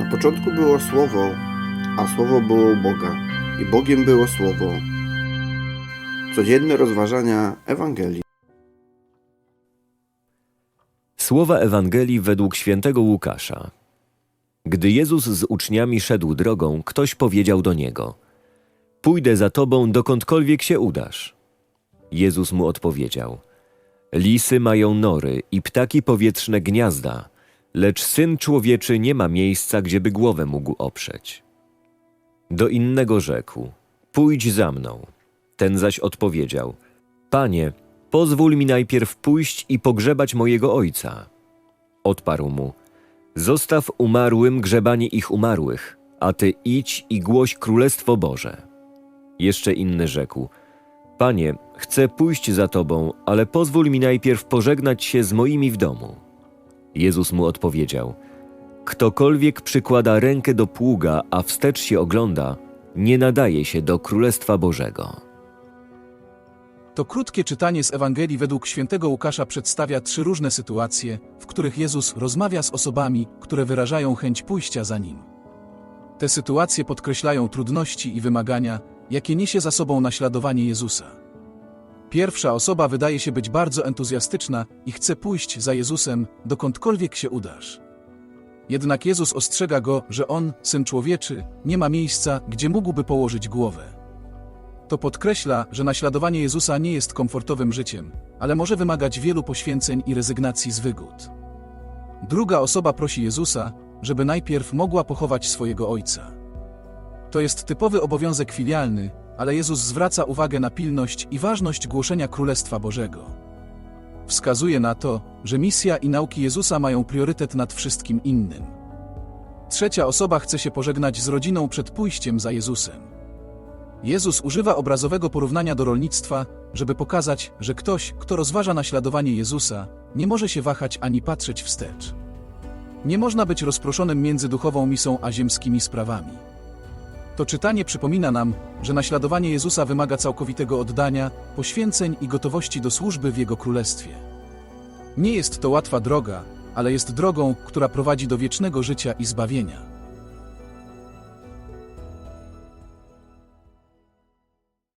Na początku było Słowo, a Słowo było u Boga, i Bogiem było Słowo. Codzienne rozważania Ewangelii. Słowa Ewangelii według świętego Łukasza. Gdy Jezus z uczniami szedł drogą, ktoś powiedział do niego: Pójdę za tobą dokądkolwiek się udasz. Jezus mu odpowiedział: Lisy mają nory i ptaki powietrzne gniazda, lecz syn człowieczy nie ma miejsca, gdzieby głowę mógł oprzeć. Do innego rzekł: Pójdź za mną. Ten zaś odpowiedział: Panie, pozwól mi najpierw pójść i pogrzebać mojego ojca. Odparł mu: Zostaw umarłym grzebanie ich umarłych, a ty idź i głoś królestwo Boże. Jeszcze inny rzekł: Panie, chcę pójść za tobą, ale pozwól mi najpierw pożegnać się z moimi w domu. Jezus mu odpowiedział: Ktokolwiek przykłada rękę do pługa, a wstecz się ogląda, nie nadaje się do królestwa Bożego. To krótkie czytanie z Ewangelii według świętego Łukasza przedstawia trzy różne sytuacje, w których Jezus rozmawia z osobami, które wyrażają chęć pójścia za Nim. Te sytuacje podkreślają trudności i wymagania, jakie niesie za sobą naśladowanie Jezusa. Pierwsza osoba wydaje się być bardzo entuzjastyczna i chce pójść za Jezusem, dokądkolwiek się udasz. Jednak Jezus ostrzega go, że on, syn człowieczy, nie ma miejsca, gdzie mógłby położyć głowę. To podkreśla, że naśladowanie Jezusa nie jest komfortowym życiem, ale może wymagać wielu poświęceń i rezygnacji z wygód. Druga osoba prosi Jezusa, żeby najpierw mogła pochować swojego ojca. To jest typowy obowiązek filialny, ale Jezus zwraca uwagę na pilność i ważność głoszenia Królestwa Bożego. Wskazuje na to, że misja i nauki Jezusa mają priorytet nad wszystkim innym. Trzecia osoba chce się pożegnać z rodziną przed pójściem za Jezusem. Jezus używa obrazowego porównania do rolnictwa, żeby pokazać, że ktoś, kto rozważa naśladowanie Jezusa, nie może się wahać ani patrzeć wstecz. Nie można być rozproszonym między duchową misą a ziemskimi sprawami. To czytanie przypomina nam, że naśladowanie Jezusa wymaga całkowitego oddania, poświęceń i gotowości do służby w Jego Królestwie. Nie jest to łatwa droga, ale jest drogą, która prowadzi do wiecznego życia i zbawienia.